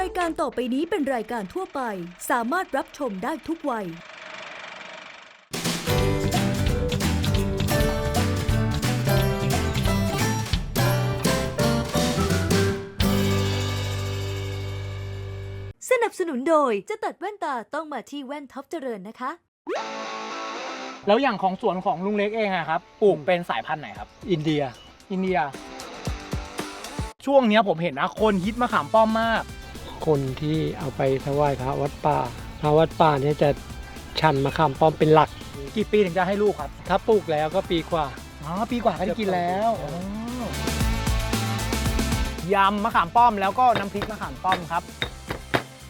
รายการต่อไปนี้เป็นรายการทั่วไป สามารถรับชมได้ทุกวัย สนับสนุนโดยจะตัดแว่นตาต้องมาที่แว่นท็อปเจริญนะคะ แล้วอย่างของสวนของลุงเล็กเองอะครับปลูกเป็นสายพันธุ์ไหนครับ อินเดีย อินเดีย ช่วงเนี้ยผมเห็นนะคนฮิตมะขามป้อมมาก คนที่เอาไปถวายพระวัดป่าพระวัดป่าเนี่ยจะชันมะขามป้อมเป็นหลัก กี่ปีถึงจะให้ลูกครับถ้าปลูกแล้วก็ปีกว่า อ๋อปีกว่าก็ได้กินแล้วเกือบสองปีอ๋อยำมะขามป้อมแล้วก็น้ำพริกมะขามป้อมครับ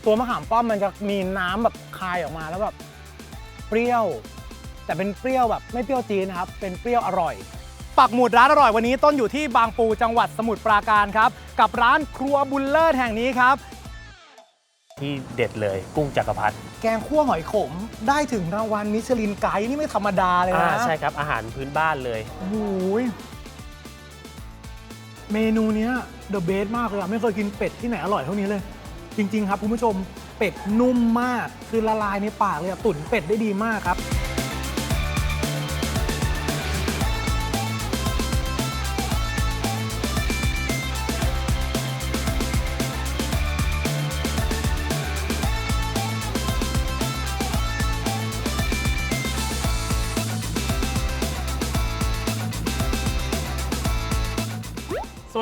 ตัวมะขามป้อมมันจะมีน้ำแบบคายออกมาแล้วแบบเปรี้ยว แต่เป็นเปรี้ยวแบบไม่เปรี้ยวจีดนะครับ เป็นเปรี้ยวอร่อย ปักหมุดร้านอร่อยวันนี้ต้นอยู่ที่บางปูจังหวัดสมุทรปราการครับ กับร้านครัวบุลเลอร์แห่งนี้ครับ ที่เด็ดเลยกุ้งจักรพรรดิแกงคั่วหอยขมได้ถึงรางวัลมิชลินไกด์นี่ไม่ธรรมดาเลยอ่านะใช่ครับอาหารพื้นบ้านเลย โอ้โหยเมนูเนี้ยเดอะเบสมากเลยอะไม่เคยกินเป็ดที่ไหนอร่อยเท่านี้เลย จริง ๆ ครับคุณผู้ชมเป็ดนุ่มมากคือละลายในปากเลยอะตุ๋นเป็ดได้ดีมากครับ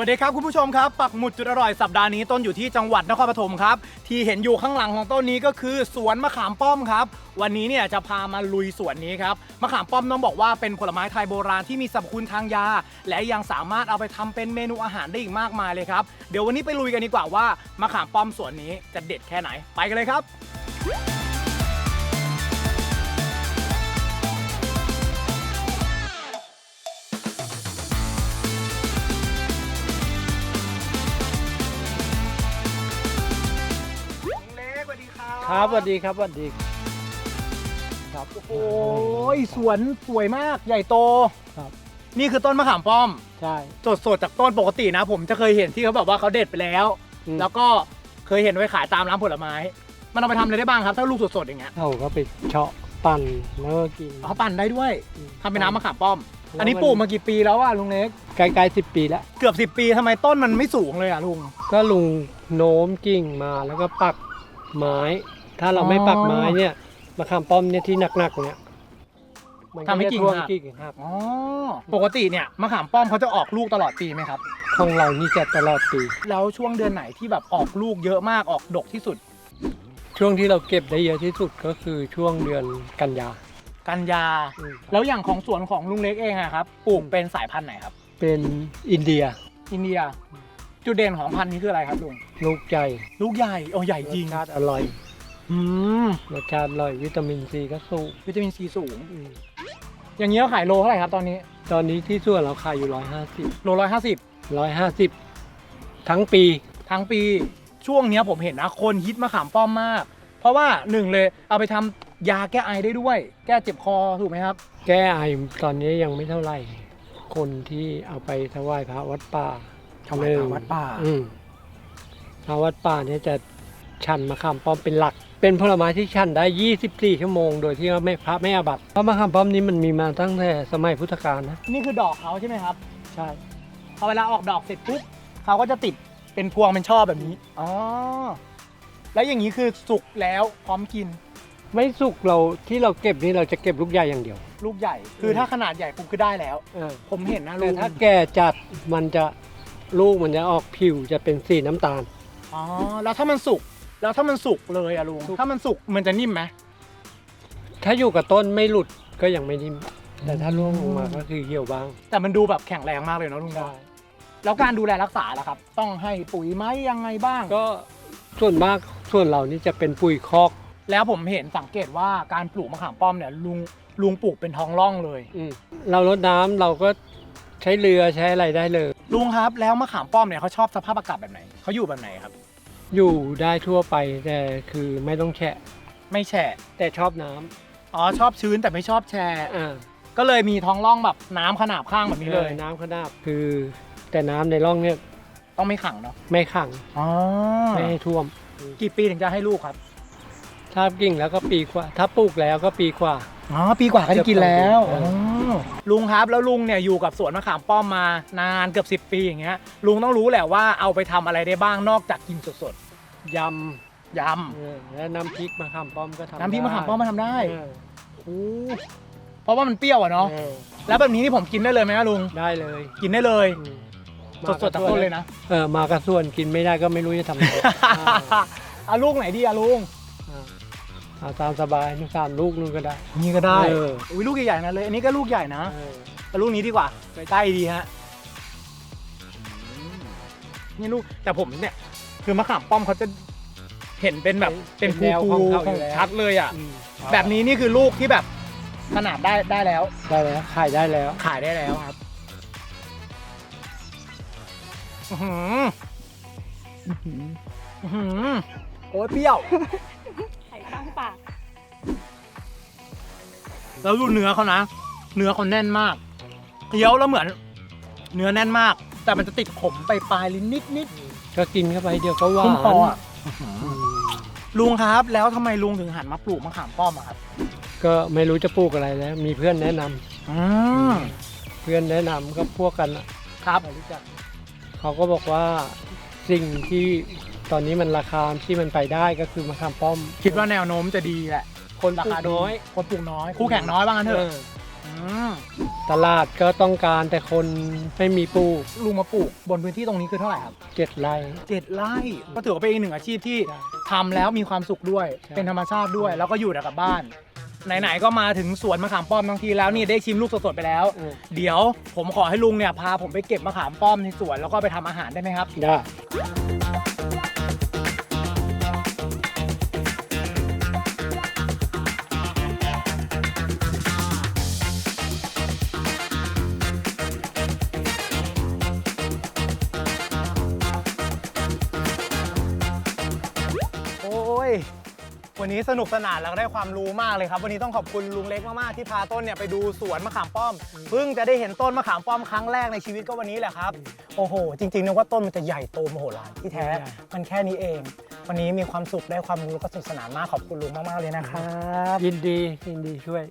วัสดีครับคุณผู้ชมครับปักหมุดจุดอร่อยสัปดาห์นี้ต้นอยู่ที่จังหวัดนครปฐมครับ ที่เห็นอยู่ข้างหลังของต้นนี้ก็คือสวนมะขามป้อมครับ วันนี้เนี่ยจะพามาลุยสวนนี้ครับมะขามป้อมต้องบอกว่าเป็นผลไม้ไทยโบราณที่มีสรรพคุณทางยา และยังสามารถเอาไปทำเป็นเมนูอาหารได้อีกมากมายเลยครับเดี๋ยววันนี้ไปลุยกันดีกว่าว่ามะขามป้อมสวนนี้จะเด็ดแค่ไหนไปกันเลยครับ ครับครับสวัสดีครับสวัสดีครับโอ้ยสวนสวยมากใหญ่โตครับ นี่คือต้นมะขามป้อม ใช่ สดๆจากต้นปกตินะ ผมจะเคยเห็นที่เขาแบบว่าเขาเด็ดไปแล้ว อืม แล้วก็เคยเห็นไว้ขายตามร้านผลไม้ มันเอาไปทำอะไรได้บ้างครับ ถ้าลูกสดๆอย่างเงี้ยเขาก็ไปเฉาะปั่นแล้วก็กินเขาปั่นได้ด้วยอืมทำเป็นน้ำมะขามป้อมแล้วอันนี้มันปลูกมากี่ปีแล้วอะลุงเล็กใกล้ๆสิบปีแล้ว เกือบ 10 ปีทำไมต้นมันไม่สูงเลยอะลุงก็ลุงโน้มกิ่งมาแล้วก็ปักไม้ ถ้าเราไม่ปักไม้เนี่ยมะขามป้อมเนี่ยที่หนักๆเนี่ยมันทำให้กิ่งจะท่วมหักกิ่งหักอ๋อปกติเนี่ยมะขามป้อมเขาจะออกลูกตลอดปีไหมครับ ของเรานี่จะตลอดปีแล้วช่วงเดือนไหนที่แบบออกลูกเยอะมากออกดกที่สุด ช่วงที่เราเก็บได้เยอะที่สุดก็คือช่วงเดือนกันยากันยา อืมแล้วอย่างของสวนของลุงเล็กเองอะครับปลูกเป็นสายพันธุ์ไหนครับ เป็นอินเดียอินเดีย จุดเด่นของพันธุ์นี้คืออะไรครับลุงลูกใหญ่ลูกใหญ่โอ้ใหญ่จริงรสชาติอร่อย อืมรสชาติอร่อยวิตามินซีก็สูงวิตามินซีสูง อืมอย่างเงี้ยขายโลเท่าไหร่ครับตอนนี้ ตอนนี้ที่ส่วนเราขายอยู่ร้อยห้าสิบโลร้อยห้าสิบร้อยห้าสิบทั้งปี ทั้งปีช่วงเนี้ยผมเห็นนะคนฮิตมะขามป้อมมาก เพราะว่าหนึ่งเลยเอาไปทำยาแก้ไอได้ด้วย แก้เจ็บคอถูกไหมครับ แก้ไอตอนนี้ยังไม่เท่าไหร่ คนที่เอาไปถวายพระวัดป่าถวายพระวัดป่าอืมพระวัดป่าเนี่ยจะชันมะขามป้อมเป็นหลัก เป็นผลไม้ที่ชันได้ 24 ชั่วโมง โดยที่ว่าไม่พระไม่อาบัติเพราะมะขามป้อมนี้มันมีมาตั้งแต่สมัยพุทธกาลนะ นี่คือดอกเขาใช่ไหมครับ ใช่ พอเวลาออกดอกเสร็จปุ๊บเขาก็จะติดเป็นพวงเป็นช่อแบบนี้ อ๋อ แล้วอย่างนี้คือสุกแล้วพร้อมกิน ไม่สุกเราที่เราเก็บนี่เราจะเก็บลูกใหญ่อย่างเดียว ลูกใหญ่ คือถ้าขนาดใหญ่ปุ๊บคือได้แล้วเออผมเห็นนะลุแต่งถ้าแก่จัดมันจะลูกมันจะออกผิวจะเป็นสีน้ำตาล อ๋อ แล้วถ้ามันสุก แล้วถ้ามันสุกเลยอะลุงสุกถ้ามันสุกมันจะนิ่มไหม ถ้าอยู่กับต้นไม่หลุดก็ยังไม่นิ่ม แต่ถ้าร่วงลงมาก็คือเหี่ยวบ้าง แต่มันดูแบบแข็งแรงมากเลยเนาะลุงเนาะแล้วการดูแลรักษาล่ะครับ ต้องให้ปุ๋ยไหมยังไงบ้าง ก็ส่วนมากส่วนเรานี่จะเป็นปุ๋ยคอก แล้วผมเห็นสังเกตว่าการปลูกมะขามป้อมเนี่ยลุงลุงปลูกเป็นท้องร่องเลย อืมเราลดน้ำเราก็ใช้เรือใช้อะไรได้เลย ลุงครับแล้วมะขามป้อมเนี่ยเขาชอบสภาพอากาศแบบไหนเขาอยู่แบบไหนครับ อยู่ได้ทั่วไปแต่คือไม่ต้องแฉะไม่แฉะแต่ชอบน้ำอ๋อชอบชื้นแต่ไม่ชอบแฉะอ่าก็เลยมีท้องร่องแบบน้ำขนาบข้างแบบนี้เลยออน้ำขนาบคือ แต่น้ำในร่องเนี่ยต้องไม่ขังเนาะไม่ขังอ๋อไม่ให้ท่วม กี่ปีถึงจะให้ลูกครับ ถ้ากิ่งแล้วก็ปีกว่า ถ้าปลูกแล้วก็ปีกว่า อ๋อ ปีกว่าก็ได้กินแล้วเกือบสองปีอ๋อลุงครับแล้วลุงเนี่ยอยู่กับสวนมะขามป้อมมานานเกือบ10 ปีอย่างเงี้ยลุงต้องรู้แหละว่าเอาไปทำอะไรได้บ้างนอกจากกินสดยๆยำเออและน้ำพริกมะขามป้อมก็ทำำน้ำพริกมะขามป้อมมาทำได้เออโอ้เพราะว่ามันเปรี้ยวอะเนาะเออแล้วแบบนี้นี่ผมกินได้เลยไหมครับลุงได้เลยกินได้เลย อืมสดๆจากต้นเลยนะ เออมากระส่วนกินไม่ได้ก็ไม่รู้จะทำไงเอาลูกไหนดีอะลุงอ่า เอาตามสบายนู่นสามลูกนู่นก็ได้ นี่ก็ได้เออ อุ้ยลูกใหญ่ๆนะเลย อันนี้ก็ลูกใหญ่นะเออแต่ลูกนี้ดีกว่าใกล้ดีฮะนี่ลูกแต่ผมเนี่ย คือมะขามป้อมเขาจะเห็นเป็นแบบเป็นภูแนวภูของเขาขอองยู่แล้วชัดเลยอะ อืมแบบนี้นี่คือลูกที่แบบขนาดได้ได้แล้ว ได้แล้วขายได้แล้วขายได้แล้วครับอื้อหืออื้อหือโอ้ยเปรี้ยวไข่ข้าง ปาก แล้วดูเนื้อเขานะ เนื้อเขาแน่นมากเคี้ยวแล้วเหมือน เนื้อแน่นมาก แต่มันจะติดขมไปปลายลิ้นนิดนิดก็กินเข้าไปเดี๋ยวก็หๆวาขึ้นนคออะอืมลุงครับ แล้วทำไมลุงถึงหันมาปลูกมะขามป้อมอะครับก็ไม่รู้จะปลูกอะไรแล้ว มีเพื่อนแนะนำอืมเพื่อนแนะนำก็พวกกันอะครับรู้จักเขาก็บอกว่าสิ่งที่ ตอนนี้มันราคาที่มันไปได้ก็คือมะขามป้อมคิดว่าแนวโน้มจะดีแหละ คนราปลูคากดีน้อย คนปลูกน้อย คู่แข่งน้อยบ้างกันเถเออะอมตลาดก็ต้องการแต่คนไม่มีปลูกลุงมาปลูกบนพื้นที่ตรงนี้คือเท่าไหร่ครับเจ็ดไร่ เจ็ดไร่ก็ถือว่าเป็นอีกหนึ่งอาชีพที่ใช่ทำแล้วมีความสุขด้วย ใช่ เป็นธรรมชาติด้วย แล้วก็อยู่แต่กับบ้าน ไหนๆก็มาถึงสวนมะขามป้อมทั้งทีแล้วนี่ได้ชิมลูกสดๆไปแล้ว เออเดี๋ยวผมขอให้ลุงเนี่ยพาผมไปเก็บมะขามป้อมในสวนแล้วก็ไปทำอาหารได้ไหมครับ ได้ วันนี้สนุกสนานแล้วก็ได้ความรู้มากเลยครับ วันนี้ต้องขอบคุณลุงเล็กมากๆที่พาต้นเนี่ยไปดูสวนมะขามป้อมเพิ่งจะได้เห็นต้นมะขามป้อมครั้งแรกในชีวิตก็วันนี้แหละครับโอ้โห จริงๆนึกว่าต้นมันจะใหญ่โตมโหฬารที่แท้ มันแค่นี้เอง วันนี้มีความสุขได้ความรู้แล้วก็สนุกสนานมากขอบคุณลุงมากๆเลยนะครับ ยินดียินดีช่วย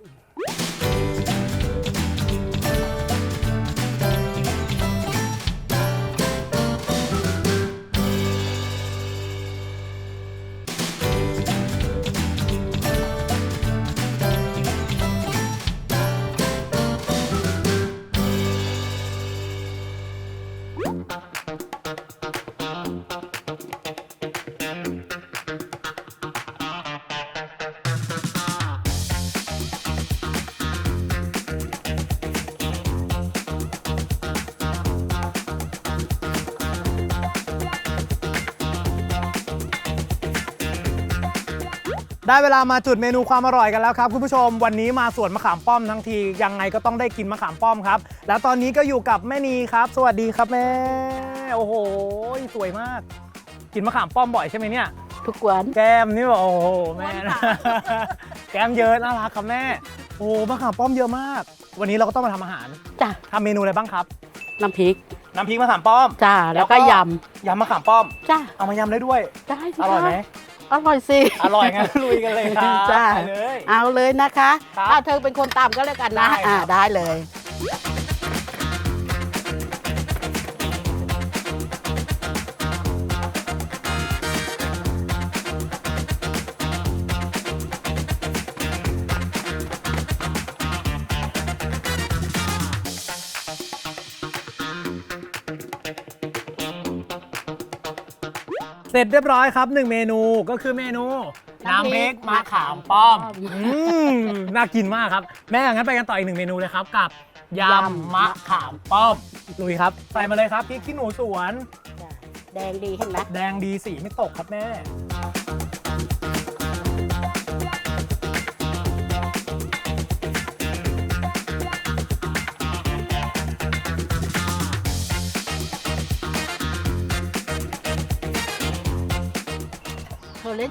ได้เวลามาจุดเมนูความอร่อยกันแล้วครับคุณผู้ชมวันนี้มาสวนมะขามป้อมทั้งทียังไงก็ต้องได้กินมะขามป้อมครับ แล้วตอนนี้ก็อยู่กับแม่นีครับ สวัสดีครับแม่โอ้โหสวยมาก กินมะขามป้อมบ่อยใช่ไหมเนี่ย ทุกวันแก้มนี่บอกโอ้โหแม่วันนะค่ะแก้มเยอะน่ารักครับแม่โอ้โหมะขามป้อมเยอะมาก วันนี้เราก็ต้องมาทำอาหารจ้ะทำเมนูอะไรบ้างครับ น้ำพริกน้ำพริกมะขามป้อมจ้าแล้แล้ววก็ก็ยยำมะขามป้อมำจ้าเอามายำได้ด้วย ได้สิอร่อยไหมคะ อร่อยสิ อร่อยงั้นลุยกันเลยครับจ้า ไปเลย เอาเลยนะคะครับเอาเธอเป็นคนตามก็แล้วกันนะได้ครับ อ่าได้เลย เสร็จเรียบร้อยครับหนึ่งเมนูก็คือเมนูน้ำน้ำพพริริกกมะขามป้อมมะขามป้อมอืมน่ากินมากครับ แม่งั้นไปกันต่ออีกหนึ่งเมนูเลยครับกับยำยำมะขามป้อมลุยครับ ใส่มาเลยครับพริกขี้หนูสวนจ้ะแดงดีเห็นไหมแดงดีสีไม่ตกครับแม่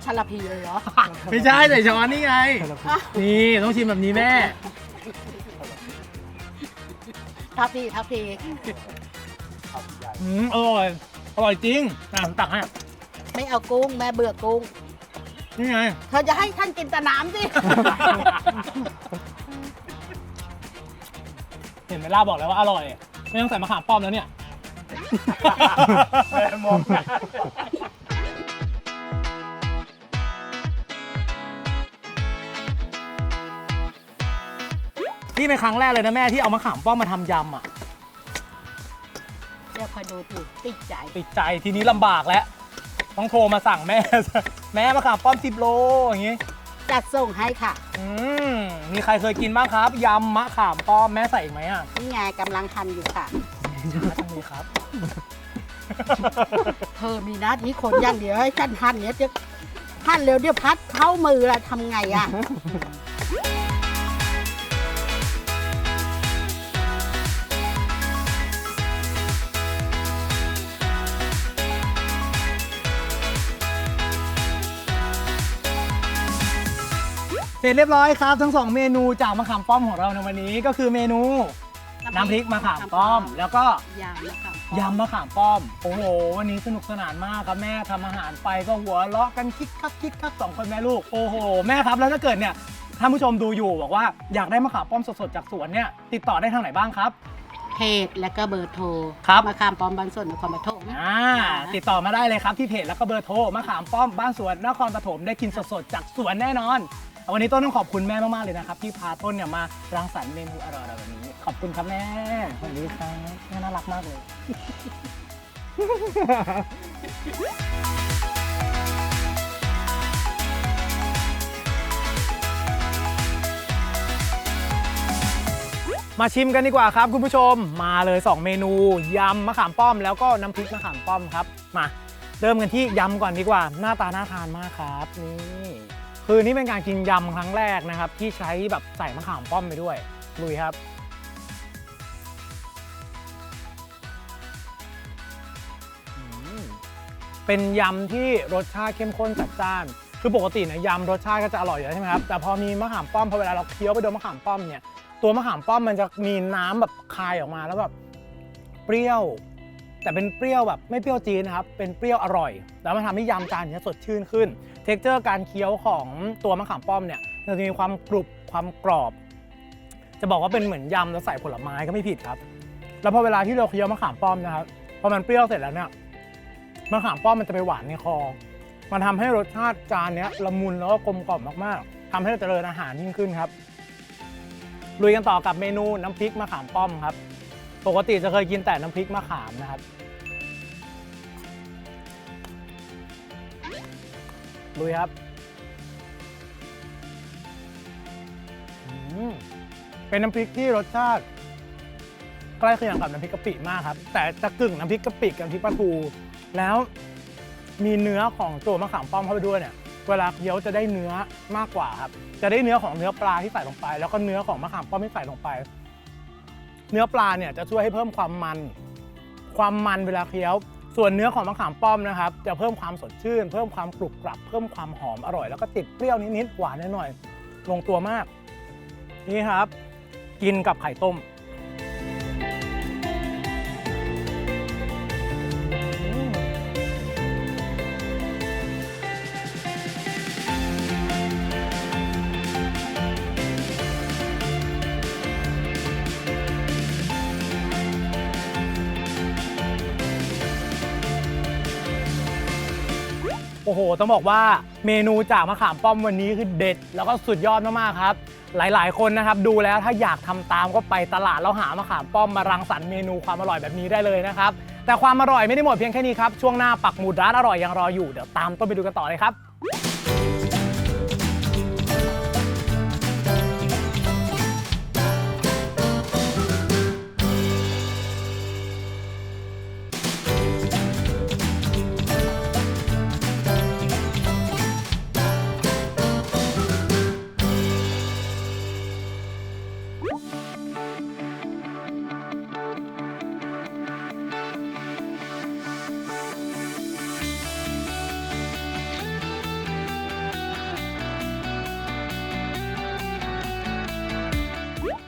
ชาลาพีเลยเหรอ ไม่ใช่ใส่ช้อนนี่ไง นี่ต้องชิมแบบนี้แม่ ทัพพีทัพพีอืมอร่อย อร่อยจริง อะผมตักให้ ไม่เอากุ้ง แม่เบื่อกุ้ง นี่ไง เธอจะให้ท่านกินแต่น้ำสิ เห็นไหมล่าบอกแล้วว่าอร่อย ไม่ต้องใส่มะขามป้อมแล้วเนี่ยมอง นี่เป็นครั้งแรกเลยนะแม่ที่เอามะขามป้อมมาทำยำอะ เดี๋ยวคอยดูสิติดใจ ติดใจทีนี้ลำบากแล้ว ต้องโทรมาสั่งแม่ แม่มะขามป้อมสิบโลอย่างงี้ จัดส่งให้ค่ะ อืมมีใครเคยกินบ้างครับยำมะขามป้อมแม่ใส่อีกไหมอะ นี่ไงกำลังทันอยู่ค่ะช้าจังเลยครับ เธอมีหน้าที่คนอย่างเดียวให้ฉันหั่นเนี่ยจะหั่นเร็วเดี๋ยวพัดเข้ามือละทำไงอะ ร็จเรียบร้อยครับ ทั้งสองเมนูจากมะขามป้อมของเราในวันนี้ก็คือเมนู น้ำพริกมะขามป้อม แล้วก็ยำนะคะยำมะขามป้อม โอ้โห วันนี้สนุกสนานมากครับแม่ทำอาหารไปก็หัวเราะกันคิกคักคิกคักสองคนแม่ลูกโอ้โห แม่ครับแล้วถ้าเกิดเนี่ยท่านผู้ชมดูอยู่บอกว่าอยากได้มะขามป้อมสดๆจากสวนเนี่ยติดต่อได้ทางไหนบ้างครับ เพจและก็เบอร์โทรครับมาข้ามป้อมบ้านสวนนครปฐม อ่าติดต่อมาได้เลยครับที่เพจแล้วก็เบอร์โทรมะขามป้อมบ้านสวนนครปฐมได้กินสดๆจากสวนแน่นอน วันนี้ต้นต้องขอบคุณแม่มากๆเลยนะครับที่พาต้นเนี่ยมารังสรรค์เมนูอร่อยๆแบบนี้ ขอบคุณครับแม่สวัสดีครับแม่น่ารักมากเลย มาชิมกันดีกว่าครับคุณผู้ชมมาเลย 2 เมนูยำมะขามป้อม แล้วก็น้ำพริกมะขามป้อมครับมาเริ่มกันที่ยำก่อนดีกว่า หน้าตาน่าทานมากครับนี่ คือนี่เป็นการกินยำครั้งแรกนะครับ ที่ใช้แบบใส่มะขามป้อมไปด้วยลุยครับ เป็นยำที่รสชาติเข้มข้นจัดจ้าน คือปกติเนี่ยยำรสชาติก็จะอร่อยอยู่แล้วใช่ไหมครับ แต่พอมีมะขามป้อมพอเวลาเราเคี้ยวไปโดนมะขามป้อมเนี่ย ตัวมะขามป้อมมันจะมีน้ำแบบคายออกมาแล้วแบบเปรี้ยว แต่เป็นเปรี้ยวแบบไม่เปรี้ยวจีดนะครับ เป็นเปรี้ยวอร่อย แล้วมันทำให้ยำจานนี้สดชื่นขึ้น เท็กเจอร์การเคี้ยวของตัวมะขามป้อมเนี่ยมันจะมีความกรุบความกรอบ จะบอกว่าเป็นเหมือนยำแล้วใส่ผลไม้ก็ไม่ผิดครับ แล้วพอเวลาที่เราเคี้ยวมะขามป้อมนะครับพอมันเปรี้ยวเสร็จแล้วเนี่ยมะขามป้อมมันจะไปหวานในคอ มันทำให้รสชาติจานนี้ละมุนแล้วก็กลมกล่อมมากๆทำให้เราเจริญอาหารยิ่งขึ้นครับลุยกันต่อกับเมนูน้ำพริกมะขามป้อมครับ ปกติจะเคยกินแต่น้ำพริกมะขามนะครับ ลุยครับเป็นน้ำพริกที่รสชาติใกล้เคียงกับน้ำพริกกะปิมากครับ แต่จะกึ่งน้ำพริกกะปิกับน้ำพริกปลาทูแล้วมีเนื้อของตัวมะขามป้อมเข้าไปด้วยเนี่ย เวลาเคี้ยวจะได้เนื้อมากกว่าครับ จะได้เนื้อของเนื้อปลาที่ใส่ลงไป แล้วก็เนื้อของมะขามป้อมที่ใส่ลงไป เนื้อปลาเนี่ยจะช่วยให้เพิ่มความมัน ความมันเวลาเคี้ยว ส่วนเนื้อของมะขามป้อมนะครับจะเพิ่มความสดชื่น เพิ่มความกรุบกรับ เพิ่มความหอมอร่อย แล้วก็ติดเปรี้ยวนิดๆหวานหน่อยๆลงตัวมาก นี่ครับ กินกับไข่ต้ม โอ้โห ต้องบอกว่าเมนูจากมะขามป้อมวันนี้คือเด็ด แล้วก็สุดยอดมากๆครับ หลายๆ คนนะครับดูแล้วถ้าอยากทำตามก็ไปตลาดแล้วหามะขามป้อมมารังสรรค์เมนูความอร่อยแบบนี้ได้เลยนะครับ แต่ความอร่อยไม่ได้หมดเพียงแค่นี้ครับ ช่วงหน้าปักหมุดร้านอร่อยยังรออยู่ เดี๋ยวตามต้นไปดูกันต่อเลยครับ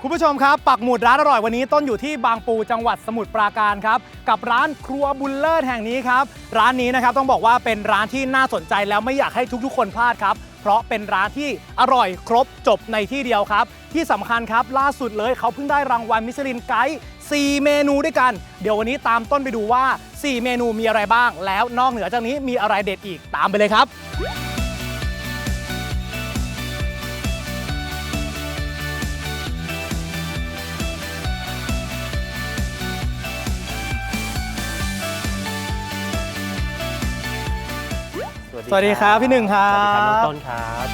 คุณผู้ชมครับ ปักหมุดร้านอร่อยวันนี้ต้นอยู่ที่บางปูจังหวัดสมุทรปราการครับ กับร้านครัวบุลเลอร์แห่งนี้ครับ ร้านนี้นะครับต้องบอกว่าเป็นร้านที่น่าสนใจแล้วไม่อยากให้ทุกๆ คนพลาดครับ เพราะเป็นร้านที่อร่อยครบจบในที่เดียวครับ ที่สำคัญครับล่าสุดเลยเขาเพิ่งได้รางวัลมิชลินไกด์4เมนูด้วยกัน เดี๋ยววันนี้ตามต้นไปดูว่า 4 เมนูมีอะไรบ้าง แล้วนอกเหนือจากนี้มีอะไรเด็ดอีกตามไปเลยครับ สวัสดีครับพี่หนึ่งครับสวัสดีครับน้องต้นครับ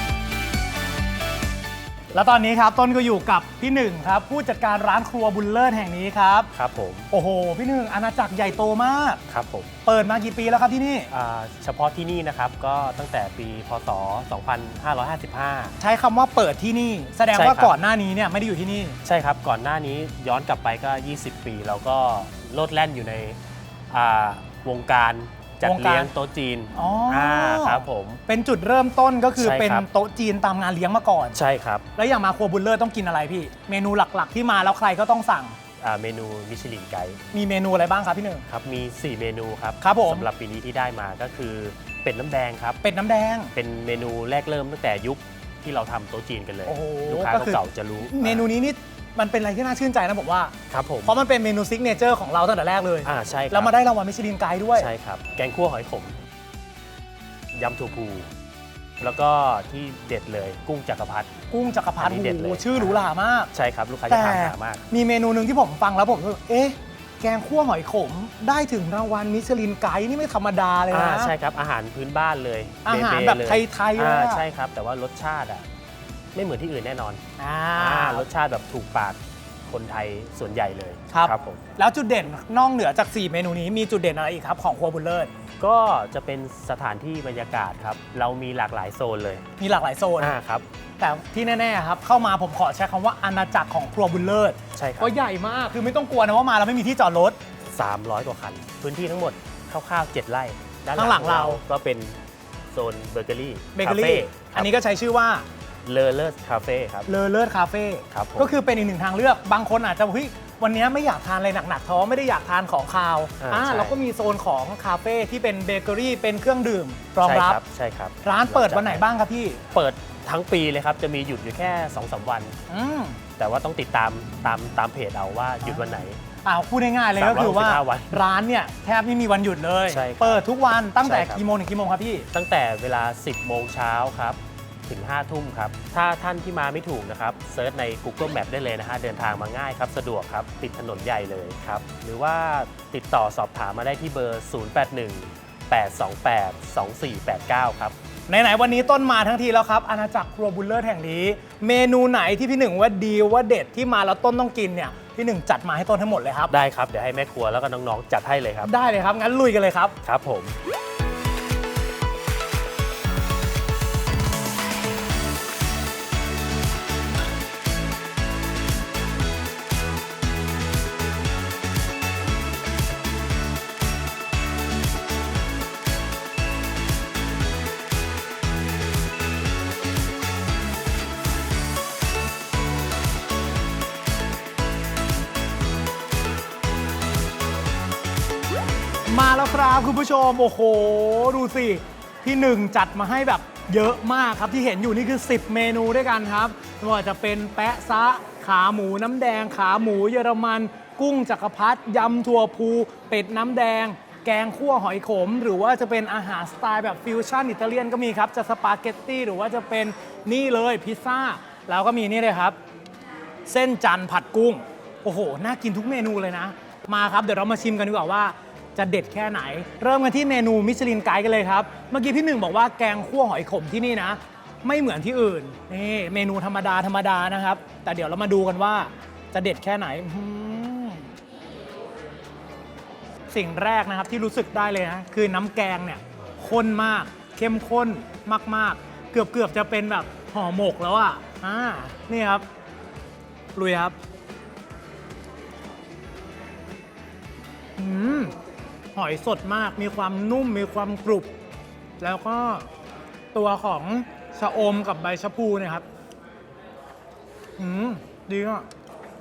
แล้วตอนนี้ครับต้นก็อยู่กับพี่หนึ่งครับ ผู้จัดการร้านครัวบุลเลอร์แห่งนี้ครับ ครับผม โอ้โห พี่หนึ่งอาณาจักรใหญ่โตมาก ครับผม เปิดมากี่ปีแล้วครับที่นี่อ่าเฉพาะที่นี่นะครับก็ตั้งแต่ปีพศ 2555 ใช้คำว่าเปิดที่นี่ แสดงใช่ว่าครับ ก่อนหน้านี้เนี่ยไม่ได้อยู่ที่นี่ ใช่ครับ ก่อนหน้านี้ย้อนกลับไปก็ 20 ปี แล้วก็โลดแล่นอยู่ในอ่าวงการ จัดวงการ เลี้ยงโต๊ะจีนอ๋ออ่ครับผม เป็นจุดเริ่มต้นก็คือใช่ครับ เป็นโต๊ะจีนตามงานเลี้ยงมาก่อน ใช่ครับแล้วอย่างมาครัวบุลเลอร์ต้องกินอะไรพี่ เมนูหลักๆ ที่มาแล้วใครก็ต้องสั่ง อ่าเมนูมิชลินไกด์มีเมนูอะไรบ้างครับพี่หนึ่ง ครับมี 4 เมนูครับครับผม สำหรับปีนี้ที่ได้มาก็คือเป็ดน้ำแดงครับ เป็ดน้ำแดง เป็นเมนูแรกเริ่มตั้งแต่ยุคที่เราทำโต๊ะจีนกันเลย โอ้โหลูกค้าก็คือ เก่าๆจะรู้เมนูนี้นี่ มันเป็นอะไรที่น่าชื่นใจนะผมว่า ครับผมเพราะมันเป็นเมนูซิกเนเจอร์ของเราตั้งแต่แรกเลย อ่าใช่ครับแล้วมาได้รางวัลมิชลินไกด์ด้วย ใช่ครับ แกงคั่วหอยขมยำถั่วพูแล้วก็ที่เด็ดเลยกุ้งจักรพรรดิกุ้งจักรพรรดิอันนี้เด็ดเลยโอ้โหชื่อหรูหรามาก ใช่ครับลูกค้าแต่จะถามหามาก มีเมนูหนึ่งที่ผมฟังแล้วผมรู้สึกเอ๊ะแกงคั่วหอยขมได้ถึงรางวัลมิชลินไกด์นี่ไม่ธรรมดาเลยอ่านะใช่ครับอาหารพื้นบ้านเลย อาหารเๆแบบเลยไทยๆเลยอ่าอะใช่ครับ แต่ว่ารสชาติอะ ไม่เหมือนที่อื่นแน่นอนอ่า อ่ารสชาติแบบถูกปากคนไทยส่วนใหญ่เลยครับครับ ผม แล้วจุดเด่นนอกเหนือจาก 4 เมนูนี้มีจุดเด่นอะไรอีกครับของครัวบุลเลอร์ก็จะเป็นสถานที่บรรยากาศครับ เรามีหลากหลายโซนเลยมีหลากหลายโซน อ่าครับ แต่ที่แน่ๆครับเข้ามาผมขอใช้คำว่าอาณาจักรของครัวบุลเลอร์ใช่ครัก็ใหญ่มากคือไม่ต้องกลัวนะว่ามาแล้วไม่มีที่จอดรถ 300 กว่าคัน พื้นที่ทั้งหมดคร่าวๆ7ไร่ด้านข้างหลังเรา ก็เป็นโซนเบเกอรี่เบเกอรี่อันนี้ก็ใช้ชื่อว่า เลอเลอร์คาเฟ่ครับ เลอเลิศคาเฟ่ครับผม ก็คือเป็นอีกหนึ่งทางเลือกบางคนอาจจะเฮ้ยวันนี้ไม่อยากทานอะไรหนักๆท้องไม่ได้อยากทานของคาวอ่าอ่าใช่ เราก็มีโซนของคาเฟ่ที่เป็นเบเกอรี่เป็นเครื่องดื่มรองใช่รับครับ ใช่ครับร้านเปิดวันไหนบ้างครับพี่ เปิดทั้งปีเลยครับ จะมีหยุดอยู่แค่2อสวัน อืมแต่ว่าต้องติดตามตามตามเพจเอาว่าหยุดวันไหน อ่าพูดง่ายๆเลยก็คือว่า 365วันร้านเนี่ยแทบไม่มีวันหยุดเลย ใช่ครับเปิดทุกวันตั้งแต่ใช่ครับ กี่โมงถึงกี่โมงครับพี่ตั้งแต่เวลา 10 โมงเช้าครับ ถึง 5 ทุ่มครับ ถ้าท่านที่มาไม่ถูกนะครับเซิร์ชใน Google Map ได้เลยนะฮะเดินทางมาง่ายครับ สะดวกครับ ติดถนนใหญ่เลยครับ หรือว่าติดต่อสอบถามมาได้ที่เบอร์ 081 828 2489 ครับ ไหนๆวันนี้ต้นมาทั้งทีแล้วครับ อาณาจักรครัวบุลเลอร์แห่งนี้ เมนูไหนที่พี่หนึ่งว่าดีว่าเด็ดที่มาแล้วต้นต้องกินเนี่ยพี่หนึ่งจัดมาให้ต้นทั้งหมดเลยครับ ได้ครับ เดี๋ยวให้แม่ครัวแล้วก็น้องๆ จัดให้เลยครับ ได้เลยครับ งั้นลุยกันเลยครับ ครับผม แล้วครับคุณผู้ชม โอ้โห ดูสิพี่หนึ่งจัดมาให้แบบเยอะมากครับที่เห็นอยู่นี่คือ 10 เมนูด้วยกันครับไม่ว่าจะเป็นแปะซะขาหมูน้ำแดง ขาหมูเยอรมัน กุ้งจักรพรรดิยำถั่วพูเป็ดน้ำแดง แกงคั่วหอยขม หรือว่าจะเป็นอาหารสไตล์แบบฟิวชั่นอิตาเลียนก็มีครับ จะสปาเกตตี้หรือว่าจะเป็นนี่เลยพิซซ่า แล้วก็มีนี่เลยครับ เส้นจันผัดกุ้ง โอ้โห น่ากินทุกเมนูเลยนะ มาครับ เดี๋ยวเรามาชิมกันดีกว่าว่า จะเด็ดแค่ไหน เริ่มกันที่เมนูมิชลินไกด์กันเลยครับ เมื่อกี้พี่หนึ่งบอกว่าแกงคั่วหอยขมที่นี่นะ ไม่เหมือนที่อื่นนี่เมนูธรรมดาธรรมดานะครับ แต่เดี๋ยวเรามาดูกันว่าจะเด็ดแค่ไหนสิ่งแรกนะครับที่รู้สึกได้เลยนะคือน้ำแกงเนี่ยข้นมาก เข้มข้นมาก ๆ เกือบเกือบจะเป็นแบบห่อหมกแล้วอะอ่านี่ครับลุยครับ อืม หอยสดมากมีความนุ่มมีความกรุบ แล้วก็ตัวของชะอมกับใบชะพูเนี่ยครับอืมดีอะ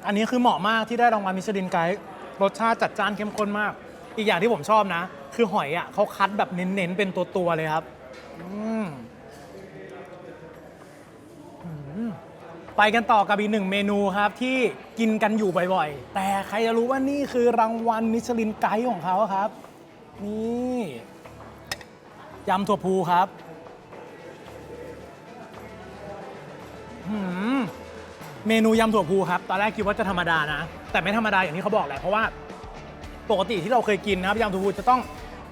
อันนี้คือเหมาะมากที่ได้รางวัลมิชลินไกด์รสชาติจัดจ้านเข้มข้นมาก อีกอย่างที่ผมชอบนะ คือหอยอะเขาคัดแบบเน้นๆเป็นตัวๆเลยครับอืมไปกันต่อกับอีกหนึ่งเมนูครับ ที่กินกันอยู่บ่อยๆ แต่ใครจะรู้ว่านี่คือรางวัลมิชลินไกด์ของเขาครับ นี่ยำถั่วพูครับหืมเมนูยำถั่วพูครับ ตอนแรกคิดว่าจะธรรมดานะ แต่ไม่ธรรมดาอย่างที่เขาบอกแหละ เพราะว่าปกติที่เราเคยกินนะครับยำถั่วพูจะต้อง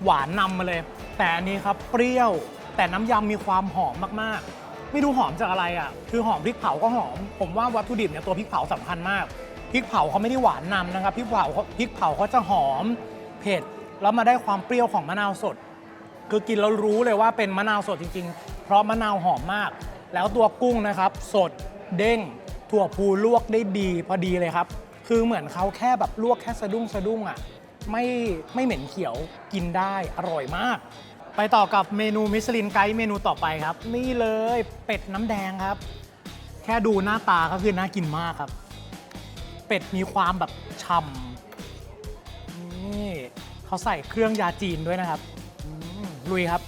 หวานนำมาเลย แต่อันนี้ครับเปรี้ยว แต่น้ำยำมีความหอมมากๆ ไม่รู้หอมจากอะไรอะ คือหอมพริกเผาก็หอม ผมว่าวัตถุดิบเนี่ยตัวพริกเผาสำคัญมาก พริกเผาเขาไม่ได้หวานนำนะครับ พริกเผาเขาพริกเผาเขาจะหอม เผ็ด แล้วมาได้ความเปรี้ยวของมะนาวสด คือกินแล้วรู้เลยว่าเป็นมะนาวสดจริงๆ เพราะมะนาวหอมมาก แล้วตัวกุ้งนะครับ สดเด้ง ถั่วพูลวกได้ดีพอดีเลยครับ คือเหมือนเขาแค่แบบลวกแค่สะดุ้งสะดุ้งอะไม่ไม่เหม็นเขียวกินได้อร่อยมาก ไปต่อกับเมนูมิชลินไกด์เมนูต่อไปครับ นี่เลยเป็ดน้ำแดงครับ แค่ดูหน้าตาก็คือน่ากินมากครับ เป็ดมีความแบบฉ่ำนี่ เขาใส่เครื่องยาจีนด้วยนะครับอืมลุยครับ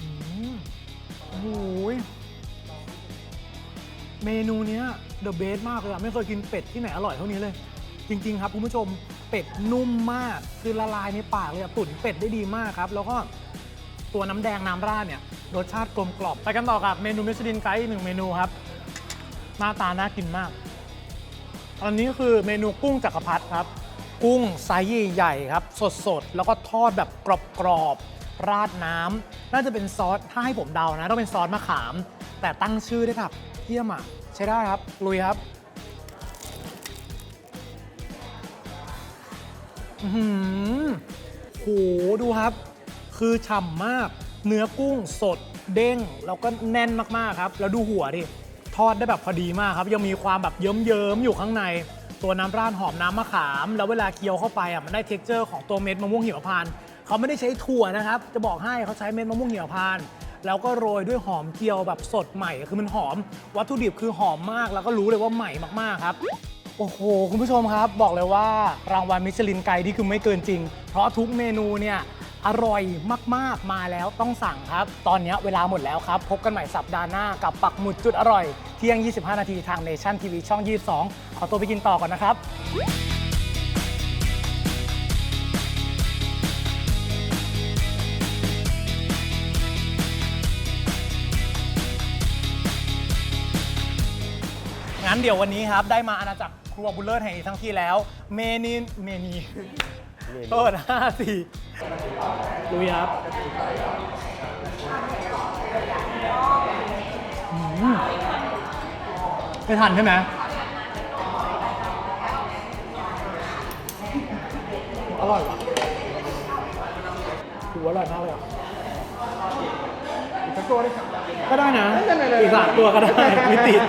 อืมโอ้โหยเมนูเนี้ยเดอะเบสมากเลยอะไม่เคยกินเป็ดที่ไหนอร่อยเท่านี้เลย จริง ๆ ครับคุณผู้ชมเป็ดนุ่มมาก คือละลายในปากเลยอะตุ๋นเป็ดได้ดีมากครับ แล้วก็ตัวน้ำแดงน้ำราดเนี่ยรสชาติกลมกล่อมไปกันต่อกับเมนูมิชลินไกด์อีกหนึ่งเมนูครับ หน้าตาน่ากินมาก อันนี้คือเมนูกุ้งจักรพรรดิครับ กุ้งไซส์ใหญ่ๆครับ สดๆ แล้วก็ทอดแบบกรอบๆ ราดน้ำน่าจะเป็นซอส ถ้าให้ผมเดานะ ต้องเป็นซอสมะขาม แต่ตั้งชื่อได้แบบเยี่ยมอะ ใช้ได้ครับ ลุยครับอื้อหือโหดูครับ คือฉ่ำมาก เนื้อกุ้งสดเด้ง แล้วก็แน่นมากๆครับ แล้วดูหัวดิ ทอดได้แบบพอดีมากครับยังมีความแบบเยิ้มๆอยู่ข้างใน ตัวน้ำราดหอมน้ำมะขาม แล้วเวลาเคี้ยวเข้าไปอะมันได้เท็กเจอร์ของตัวเม็ดมะม่วงหิมพานต์เขาไม่ได้ใช้ถั่วนะครับ จะบอกให้เขาใช้เม็ดมะม่วงหิมพานต์แล้วก็โรยด้วยหอมเจียวแบบสดใหม่คือมันหอม วัตถุดิบคือหอมมากแล้วก็รู้เลยว่าใหม่มากๆครับโอ้โห คุณผู้ชมครับ บอกเลยว่ารางวัลมิชลินไกด์ที่คือไม่เกินจริง เพราะทุกเมนูเนี่ยอร่อยมาก ๆ มาแล้วต้องสั่งครับ ตอนนี้เวลาหมดแล้วครับ พบกันใหม่สัปดาห์หน้ากับปักหมุดจุดอร่อย เที่ยง 25 นาทีทางเนชั่นทีวีช่อง 22 ขอตัวไปกินต่อก่อนนะครับงั้นเดี๋ยววันนี้ครับ ได้มาอาณาจักรครัวบุลเลอร์แห่งนี้ทั้งที่แล้ว เมนีเมนีโทษห้าสี่ลุยครับอืม ไม่ทันใช่ไหมอร่อยว่ะถือว่าอร่อยมากเลยอะอีกสักตัวดิก็ได้นะอีกสามตัวก็ได้ไม่ติด